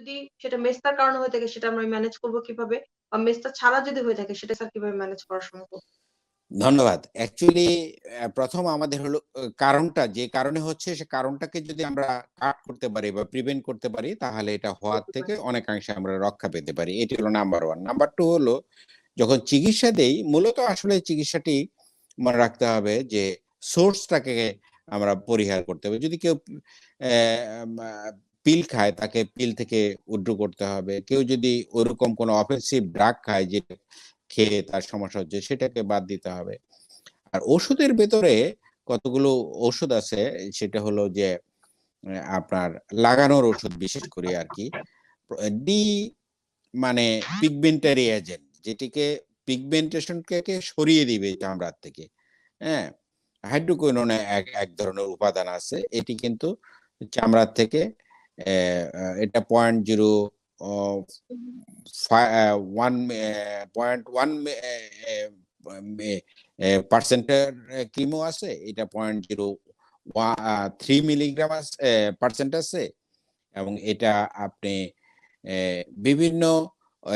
যদি সেটা মেস্তার কারণে হয়ে থাকে সেটা আমরা ম্যানেজ করব কীভাবে? বা মেস্তা ছাড়া যদি হয়ে থাকে সেটা স্যার কীভাবে ম্যানেজ করা সম্ভব? ধন্যবাদ। অ্যাকচুয়ালি অ্যা ১ম আমাদের হলো কারণটা যে কারণে হচ্ছে সে কারণটাকে যদি আমরা কাট করতে পারি বা প্রিভেন্ট করতে পারি তাহলে এটা হওয়ার থেকে অনেকাংশে আমরা রক্ষা পেতে পারি। এটি হলো নাম্বার ওয়ান নাম্বার 2 হলো যখন চিকিৎসা দেই মূলত আসলে চিকিৎসাটি মনে রাখতে হবে যে সোর্সটাকে আমরা পরিহার করতে হবে। যদি কেউ পিল খায়, তাকে পিল থেকে উইথড্র করতে হবে। কেউ যদি ওরকম কোনো অফেন্সিভ ড্রাগ খায় যেটা খেয়ে তার সমস্যা হচ্ছে, সেটাকে বাদ দিতে হবে। আর ওষুধের ভেতরে কতগুলো ওষুধ আছে, সেটা হলো যে আপনার লাগানোর ওষুধ বিশেষ করে আর কি ডি মানে পিগমেন্টারি এজেন্ট যেটিকে পিগমেন্টেশন কে সরিয়ে দিবে চামড়ার থেকে। হ্যাঁ? হাইড্রোকুইনোনে এক এক ধরনের উপাদান আছে। এটি কিন্তু চামড়ার থেকে এটা 0.0 অ ফা অ্যা 1 মে 0.1 মে এ এ মে পার্সেন্টের কিমো আছে। এটা 0.0 ওয়া আ 3 মিলিগ্রাম আছ পার্সেন্ট আছে এবং এটা আপনি বিভিন্ন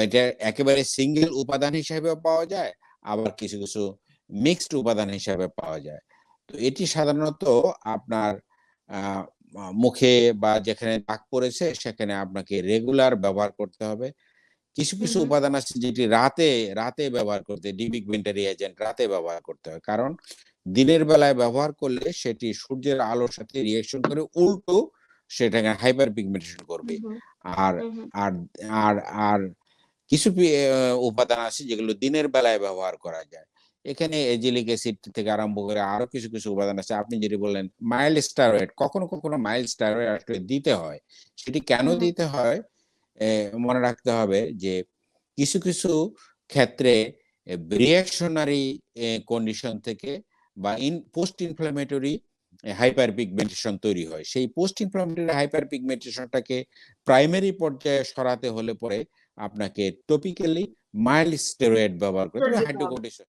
এটা একেবারে সিঙ্গেল উপাদান হিসেবেও পাওয়া যায়। আবার কিছু, কিছু মিক্সড উপাদান হিসাবে পাওয়া যায়। তো এটি সাধারণত আপনার মুখে বা যেখানে দাগ পড়েছে সেখানে আপনাকে রেগুলার ব্যবহার করতে হবে। কিছু, কিছু উপাদান আছে যেটি রাতে, রাতে ব্যবহার করতে ডিপিগমেন্টারি এজেন্ট রাতে ব্যবহার করতে হয়। কারণ দিনের বেলায় ব্যবহার করলে সেটি সূর্যের আলোর সাথে রিঅ্যাকশন করে উল্টো সেটাকে হাইপার পিগমেন্টেশন করবে। আর। আর আর আর কিছু উপাদান আছে যেগুলো দিনের বেলায় ব্যবহার করা যায়। এখানে এজিলিক অ্যাসিড থেকে আরম্ভ করে আরও কিছু, কিছু উপাদান আছে। আপনি যেটি বললেন মাইল্ড স্টারয়েড কখনো, কখনো মাইল্ড স্টারয়েড আসলে দিতে হয়। সেটি কেন। দিতে হয়? মনে রাখতে হবে যে কিছু, কিছু ক্ষেত্রে এ কন্ডিশন থেকে বা ইন পোস্ট ইনফ্ল্যামেটরি এ হাইপার পিগমেন্টেশন তৈরি হয়। সেই পোস্ট ইনফ্ল্যামেটরি হাইপার পিগমেন্টেশনটাকে প্রাইমারি পর্যায়ে সরাতে হলে পরে আপনাকে টপিক্যালি মাইল্ড স্টেরয়েড ব্যবহার করতে হবে। হাইড্রোকোর্টিসন